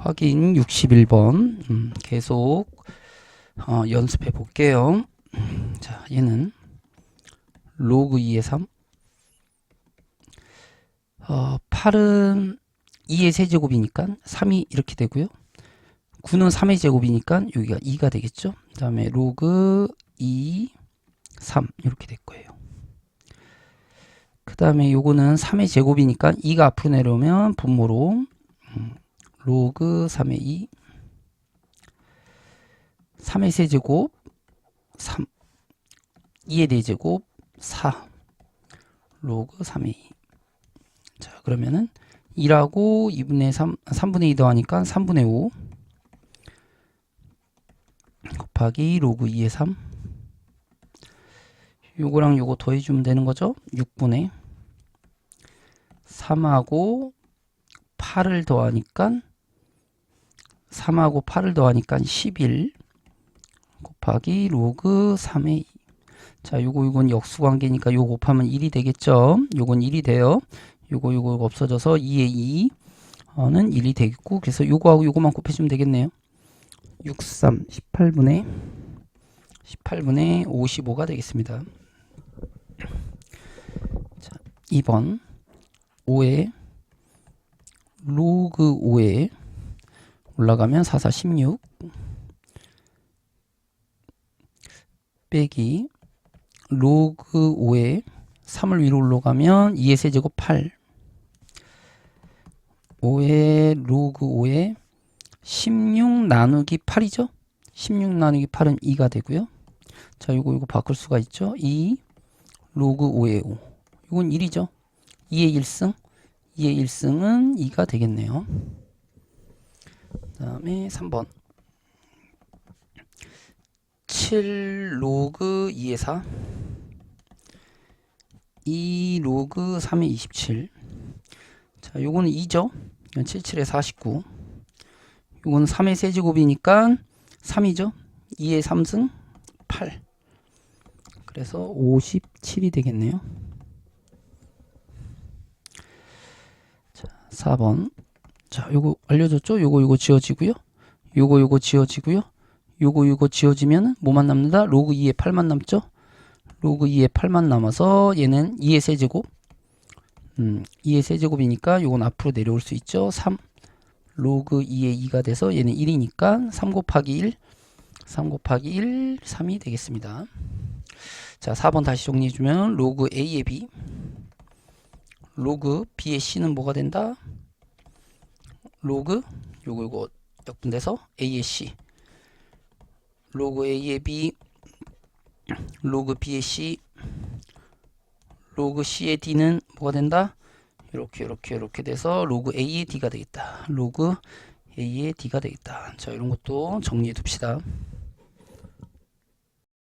확인 61번 음, 계속 어, 연습해 볼게요. 자, 얘는 로그 2의 3 어, 8은 2의 세제곱이니까 3이 이렇게 되고요. 9는 3의 제곱이니까 여기가 2가 되겠죠. 그 다음에 로그 2, 3 이렇게 될 거예요. 그 다음에 요거는 3의 제곱이니까 2가 앞으로 내려오면 분모로 음, 로그 3의 2 3의 세제곱 3 2의 4제곱 4 로그 3의 2 자, 그러면은 2라고 2분의 3, 3분의 2 더하니까 3분의 5 곱하기 로그 2의 3 요거랑 요거 더해주면 되는 거죠? 6분의. 3하고 8을 더하니까 3하고 8을 더하니까 11 곱하기 로그 3의 2 자, 요거 요건 역수 관계니까 요거 곱하면 1이 되겠죠? 요건 1이 돼요. 요거 요거 없어져서 2의 2는 1이 되겠고 그래서 요거하고 요거만 곱해주면 되겠네요. 63 18분의 18분의 55가 되겠습니다. 자, 2번 5에 로그 5에 올라가면 44 16 빼기 로그 5에 3을 위로 올라가면 2의 세제곱 8 5의 로그 5에 16 나누기 8이죠? 16 나누기 8은 2가 되고요. 자 요거 요거 바꿀 수가 있죠? 2 로그 5의 5 이건 1이죠? 2의 1승? 2의 1승은 2가 되겠네요 그 다음에 3번 7 로그 2의 4 2 로그 3의 27 자, 요거는 2죠. 이건 77에 49. 요거는 3의 세제곱이니까 3이죠. 2의 3승 8. 그래서 57이 되겠네요. 자, 4번. 자, 요거 알려줬죠? 요거 요거 지워지고요. 요거 요거 지워지고요. 요거 요거 지워지면 뭐만 남는다? 로그 2의 8만 남죠? 로그 2의 8만 남아서 얘는 2의 세제곱 음, 2의 세제곱이니까 요건 앞으로 내려올 수 있죠. 3 로그 2의 2가 돼서 얘는 1이니까 3 곱하기 1 3 곱하기 1 3이 되겠습니다. 자 4번 다시 정리해주면 로그 A의 B 로그 B의 C는 뭐가 된다? 로그 요거 요거 역분돼서 A의 C 로그 A의 B 로그 B의 C 로그 C의 D는 뭐가 된다? 이렇게 이렇게 이렇게 돼서 로그 A의 D가 되겠다. 로그 A의 D가 되겠다. 자 이런 것도 정리해 둡시다.